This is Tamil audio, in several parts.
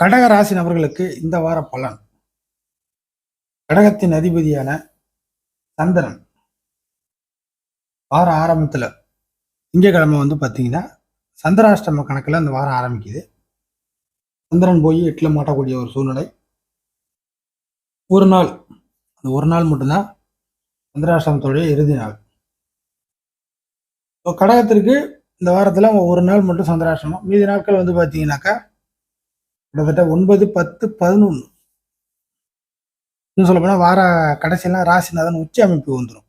கடகராசி நபர்களுக்கு இந்த வார பலன். கடகத்தின் அதிபதியான சந்திரன். வார ஆரம்பத்தில் திங்கக்கிழமை வந்து பார்த்தீங்கன்னா சந்திராஷ்டம கணக்கில் அந்த வாரம் ஆரம்பிக்குது. சந்திரன் போய் எட்டில் மாட்டக்கூடிய ஒரு சூழ்நிலை. ஒரு நாள் அந்த ஒரு நாள் மட்டும்தான் சந்திராஷ்டமத்துடைய இறுதி நாள். இப்போ கடகத்திற்கு இந்த வாரத்தில் ஒரு நாள் மட்டும் சந்திராஷ்டமம். மீதி நாட்கள் வந்து பார்த்தீங்கன்னாக்கா கிட்டத்தட்ட ஒன்பது பத்து பதினொன்று இன்னும் சொல்ல போனால் வார கடைசியெல்லாம் ராசிநாதன் உச்ச அமைப்பு வந்துடும்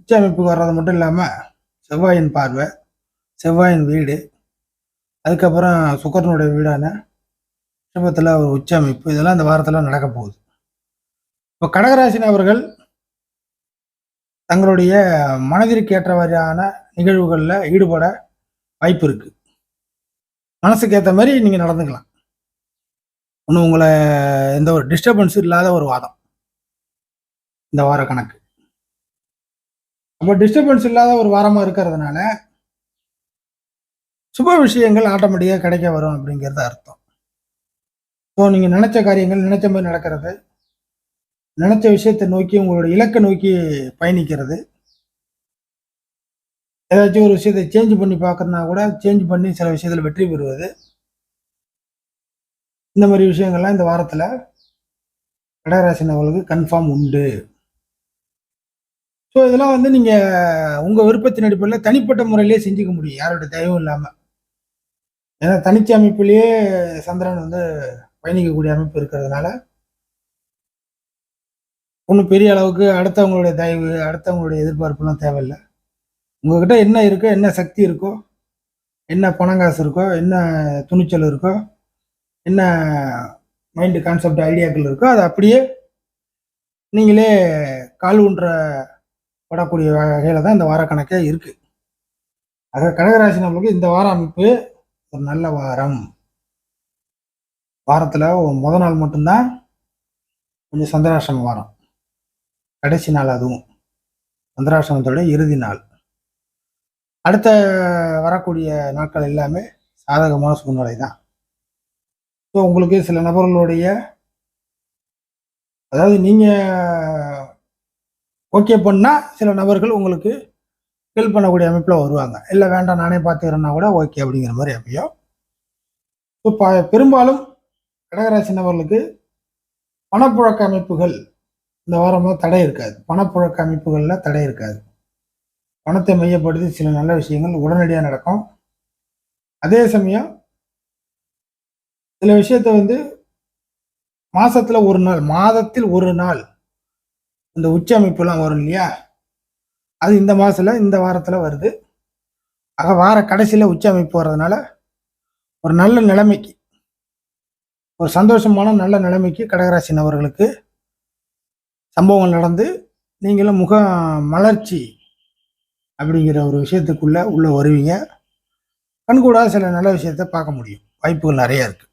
உச்ச அமைப்புக்கு வர்றது மட்டும் இல்லாமல் செவ்வாயின் பார்வை செவ்வாயின் வீடு அதுக்கப்புறம் சுக்கரனுடைய வீடான ரிஷபத்தில் ஒரு உச்ச அமைப்பு. இதெல்லாம் இந்த வாரத்தில் நடக்க போகுது. இப்போ கடகராசி அவர்கள் தங்களுடைய மனதிற்கு ஏற்றவாரியான நிகழ்வுகளில் ஈடுபட வாய்ப்பு இருக்குது மனசுக்கு ஏற்ற மாதிரி நீங்கள் நடந்துக்கலாம். ஒன்று உங்களை எந்த ஒரு டிஸ்டர்பன்ஸும் இல்லாத ஒரு வாதம். இந்த வார கணக்கு. அப்போ டிஸ்டர்பன்ஸ் இல்லாத ஒரு வாரமாக இருக்கிறதுனால சுப விஷயங்கள் ஆட்டோமேட்டிக்காக கிடைக்க வரும் அப்படிங்கிறது அர்த்தம். ஸோ நீங்கள் நினச்ச காரியங்கள் நினச்ச மாதிரி நடக்கிறது. நினச்ச விஷயத்தை நோக்கி உங்களோட இலக்கை நோக்கி பயணிக்கிறது. ஏதாச்சும் ஒரு விஷயத்தை சேஞ்ச் பண்ணி பார்க்கறதுனா கூட சேஞ்ச் பண்ணி சில விஷயத்தில் வெற்றி பெறுவது. இந்த மாதிரி விஷயங்கள்லாம் இந்த வாரத்தில் கடகராசி நபர்களுக்கு கன்ஃபார்ம் உண்டு. ஸோ இதெல்லாம் வந்து நீங்கள் உங்கள் விருப்பத்தின் அடிப்படையில் தனிப்பட்ட முறையிலே செஞ்சுக்க முடியும். யாரோட தயவும் இல்லாமல் ஏன்னா தனிச்சு அமைப்பிலேயே சந்திரன் வந்து பயணிக்கக்கூடிய அமைப்பு இருக்கிறதுனால ஒன்றும் பெரிய அளவுக்கு அடுத்தவங்களுடைய தயவு அடுத்தவங்களுடைய எதிர்பார்ப்புலாம் தேவையில்லை. உங்ககிட்ட என்ன இருக்கோ என்ன சக்தி இருக்கோ என்ன பணங்காசு இருக்கோ என்ன துணிச்சல் இருக்கோ என்ன மைண்டு கான்செப்ட் ஐடியாக்கள் இருக்கோ அதை அப்படியே நீங்களே கால் ஊன்ற படக்கூடிய வகையில் தான் இந்த வாரக்கணக்கே இருக்குது ஆக கடகராசி நம்மளுக்கு இந்த வார அமைப்பு ஒரு நல்ல வாரம். வாரத்தில் முத நாள் மட்டும்தான் கொஞ்சம் சந்திராசிரம வாரம். கடைசி நாள் அதுவும். சந்திராசிரமத்தோட இறுதி நாள். அடுத்த வரக்கூடிய நாட்கள் எல்லாமே சாதகமான சூழ்நிலை தான் ஸோ உங்களுக்கு சில நபர்களுடைய அதாவது நீங்கள் ஓகே பண்ணால் சில நபர்கள் உங்களுக்கு ஹெல்ப் பண்ணக்கூடிய அமைப்பில் வருவாங்க. இல்லை வேண்டாம் நானே பார்த்துக்கிறேன்னா கூட ஓகே அப்படிங்கிற மாதிரி அமையும். ஸோ ப பெரும்பாலும் கடகராசி நபர்களுக்கு பணப்புழக்க அமைப்புகள் இந்த வாரமாக தடை இருக்காது. பணப்புழக்க அமைப்புகளில் தடை இருக்காது. பணத்தை மையப்படுத்தி சில நல்ல விஷயங்கள் உடனடியாக நடக்கும். அதே சமயம் சில விஷயத்த வந்து மாசத்துல ஒரு நாள் மாதத்தில் ஒரு நாள் இந்த உச்ச அமைப்புலாம் வரும் இல்லையா? அது இந்த மாசத்துல இந்த வாரத்துல வருது. ஆக வார கடைசியில உச்ச அமைப்பு வர்றதுனால ஒரு நல்ல நிலைமைக்கு ஒரு சந்தோஷமான நல்ல நிலைமைக்கு கடகராசி நபர்களுக்கு சம்பவங்கள் நடந்து நீங்களும் முக மலர்ச்சி அப்படிங்கிற ஒரு விஷயத்துக்குள்ள உள்ள வருவீங்க. கண்கூடாக சில நல்ல விஷயத்த பார்க்க முடியும். வாய்ப்புகள் நிறைய இருக்கு.